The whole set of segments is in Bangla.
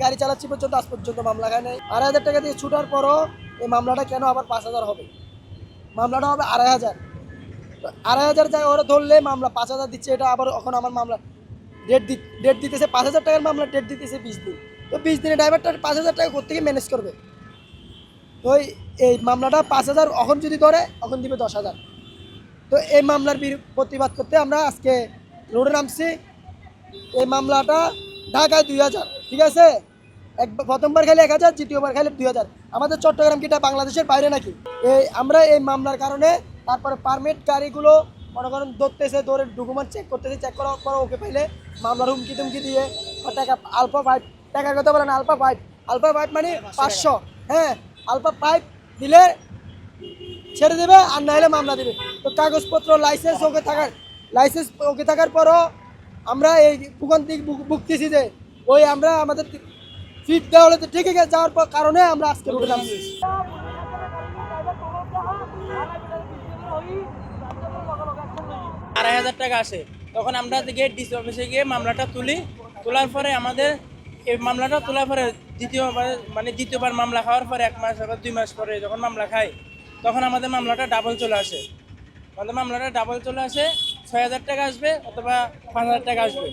গাড়ি চালাচ্ছি পর্যন্ত, আজ পর্যন্ত মামলা খায় নাই। আড়াই হাজার টাকা দিয়ে ছুটার পরও এই মামলাটা কেন আবার পাঁচ হাজার হবে? মামলাটা হবে আড়াই হাজার। আড়াই হাজার জায়গায় ওরা ধরলে মামলা পাঁচ হাজার দিচ্ছে, এটা আবার এখন আমার মামলা। ডেট দি ডেট দিতেছে পাঁচ হাজার টাকার মামলা ডেট দিতেছে বিশ দিন। তো বিশ দিনে ড্রাইভারটা পাঁচ হাজার টাকা কোথেকে ম্যানেজ করবে? তো এই- মামলাটা পাঁচ হাজার এখন যদি ধরে, এখন দিবে দশ হাজার। তো এই মামলার প্রতিবাদ করতে আমরা আজকে রোডে নামছি। এই মামলাটা ঢাকায় দুই হাজার। ঠিক আছে? এক প্রথমবার খাইলে এক হাজার, দ্বিতীয়বার খাইলে দুই হাজার। আমাদের চট্টগ্রাম কিটা বাংলাদেশের বাইরে নাকি? এই আমরা এই মামলার কারণে তারপরে পারমিট গাড়িগুলো, মনে করেন, ধরতেছে, ধরে ডকুমেন্ট চেক করতেছে চেক করার পর ওকে পাইলে মামলার হুমকি টুমকি দিয়ে টাকা আলফা ফাইভ টাকার কথা বলেন আলফা ফাইভ আলফা ফাইভ মানে পাঁচশো। হ্যাঁ আলফা ফাইভ দিলে ছেড়ে দেবে আর না হলে মামলা দেবে। তো কাগজপত্র লাইসেন্স ওকে থাকার লাইসেন্স ওকে থাকার পরও আমরা এই ভূগন দিক ভুগতেছি যে ওই আমরা আমাদের ফিট দেওয়া হলে তো ঠিক যাওয়ার পর কারণে আমরা আজকে রুটে নামছি আড়াই হাজার টাকা আসে। তখন আমরা গিয়ে ডিসি অফিসে গিয়ে মামলাটা তুলি। তোলার পরে আমাদের এই মামলাটা তোলার পরে দ্বিতীয়বার মানে দ্বিতীয়বার মামলা খাওয়ার পরে এক মাস আবার দুই মাস পরে যখন মামলা খাই তখন আমাদের মামলাটা ডাবল চলে আসে। আমাদের মামলাটা ডাবল চলে আসে, ছয় হাজার টাকা আসবে অথবা পাঁচ হাজার টাকা আসবে।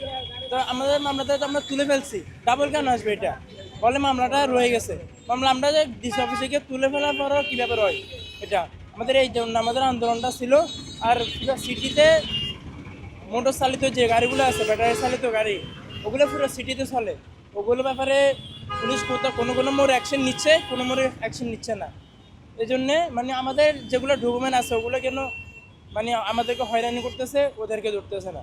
তো আমাদের মামলাটা আমরা তুলে ফেলছি। ডাবল কেন আসবে এটা? ফলে মামলাটা রয়ে গেছে। মামলা আমরা যে ডিসি অফিসে গিয়ে তুলে ফেলার পরও কীভাবে রয় এটা আমাদের এই জন্য আমাদের আন্দোলনটা ছিল। আর সিটিতে মোটর চালিত যে গাড়িগুলো আছে ব্যাটারি চালিত গাড়ি, ওগুলো পুরো সিটিতে চলে। ওগুলো ব্যাপারে পুলিশ কোথাও কোনো কোনো মোড় অ্যাকশন নিচ্ছে, কোনো মোড়ে অ্যাকশন নিচ্ছে না। এই জন্যে মানে আমাদের যেগুলো ডকুমেন্ট আছে, ওগুলো কেন মানে আমাদেরকে হয়রানি করতেছে, ওদেরকে ধরতেছে না।